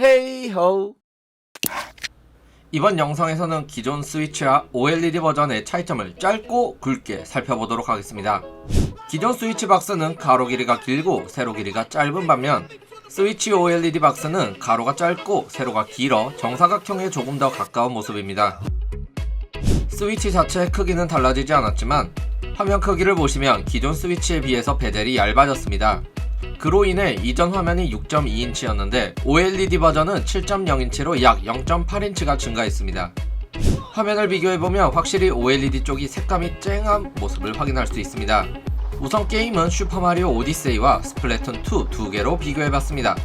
헤이호 이번 영상에서는 기존 스위치와 OLED 버전의 차이점을 짧고 굵게 살펴보도록 하겠습니다. 기존 스위치 박스는 가로 길이가 길고 세로 길이가 짧은 반면 스위치 OLED 박스는 가로가 짧고 세로가 길어 정사각형에 조금 더 가까운 모습입니다. 스위치 자체의 크기는 달라지지 않았지만 화면 크기를 보시면 기존 스위치에 비해서 베젤이 얇아졌습니다. 그로 인해 이전 화면이 6.2인치였는데 OLED 버전은 7.0인치로 약 0.8인치가 증가했습니다. 화면을 비교해보면 확실히 OLED 쪽이 색감이 쨍한 모습을 확인할 수 있습니다. 우선 게임은 슈퍼마리오 오디세이와 스플래툰 2 두 개로 비교해봤습니다.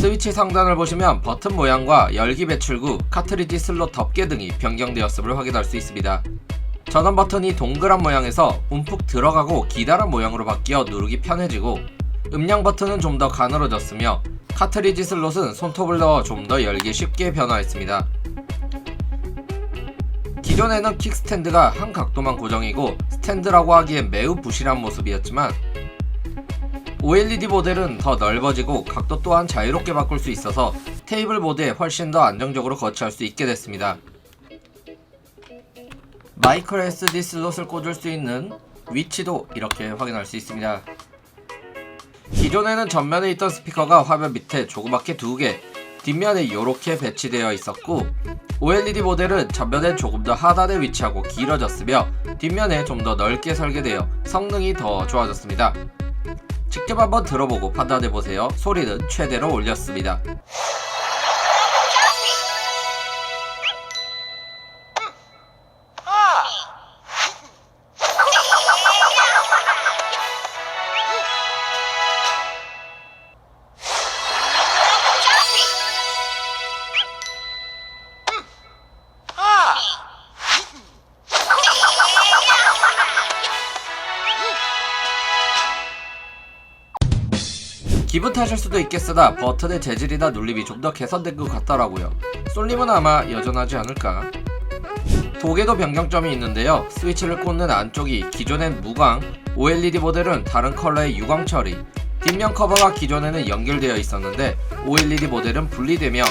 스위치 상단을 보시면 버튼 모양과 열기 배출구, 카트리지 슬롯 덮개 등이 변경되었음을 확인할 수 있습니다. 전원 버튼이 동그란 모양에서 움푹 들어가고 기다란 모양으로 바뀌어 누르기 편해지고 음량 버튼은 좀 더 가늘어졌으며 카트리지 슬롯은 손톱을 넣어 좀 더 열기 쉽게 변화했습니다. 기존에는 킥스탠드가 한 각도만 고정이고 스탠드라고 하기엔 매우 부실한 모습이었지만 OLED 모델은 더 넓어지고 각도 또한 자유롭게 바꿀 수 있어서 테이블 보드에 훨씬 더 안정적으로 거치할 수 있게 됐습니다. 마이크로 SD 슬롯을 꽂을 수 있는 위치도 이렇게 확인할 수 있습니다. 기존에는 전면에 있던 스피커가 화면 밑에 조그맣게 두 개, 뒷면에 이렇게 배치되어 있었고 OLED 모델은 전면에 조금 더 하단에 위치하고 길어졌으며 뒷면에 좀 더 넓게 설계되어 성능이 더 좋아졌습니다. 직접 한번 들어보고 판단해보세요. 소리는 최대로 올렸습니다. 기분 탓일 수도 있겠으나 버튼의 재질이나 눌림이 좀 더 개선된 것 같더라고요. 쏠림은 아마 여전하지 않을까. 도개도 변경점이 있는데요. 스위치를 꽂는 안쪽이 기존엔 무광, OLED 모델은 다른 컬러의 유광 처리, 뒷면 커버가 기존에는 연결되어 있었는데 OLED 모델은 분리되며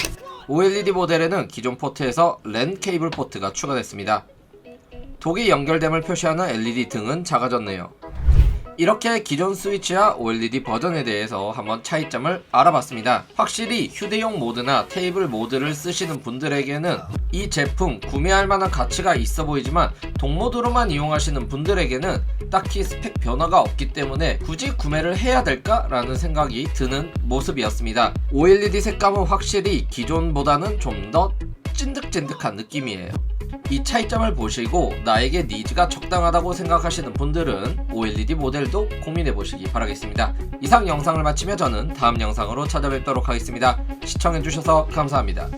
OLED 모델에는 기존 포트에서 랜 케이블 포트가 추가됐습니다. 독이 연결됨을 표시하는 LED 등은 작아졌네요. 이렇게 기존 스위치와 OLED 버전에 대해서 한번 차이점을 알아봤습니다. 확실히 휴대용 모드나 테이블 모드를 쓰시는 분들에게는 이 제품 구매할 만한 가치가 있어 보이지만 동모드로만 이용하시는 분들에게는 딱히 스펙 변화가 없기 때문에 굳이 구매를 해야 될까라는 생각이 드는 모습이었습니다. OLED 색감은 확실히 기존보다는 좀 더 찐득찐득한 느낌이에요. 이 차이점을 보시고 나에게 니즈가 적당하다고 생각하시는 분들은 OLED 모델도 고민해 보시기 바라겠습니다. 이상 영상을 마치며 저는 다음 영상으로 찾아뵙도록 하겠습니다. 시청해주셔서 감사합니다.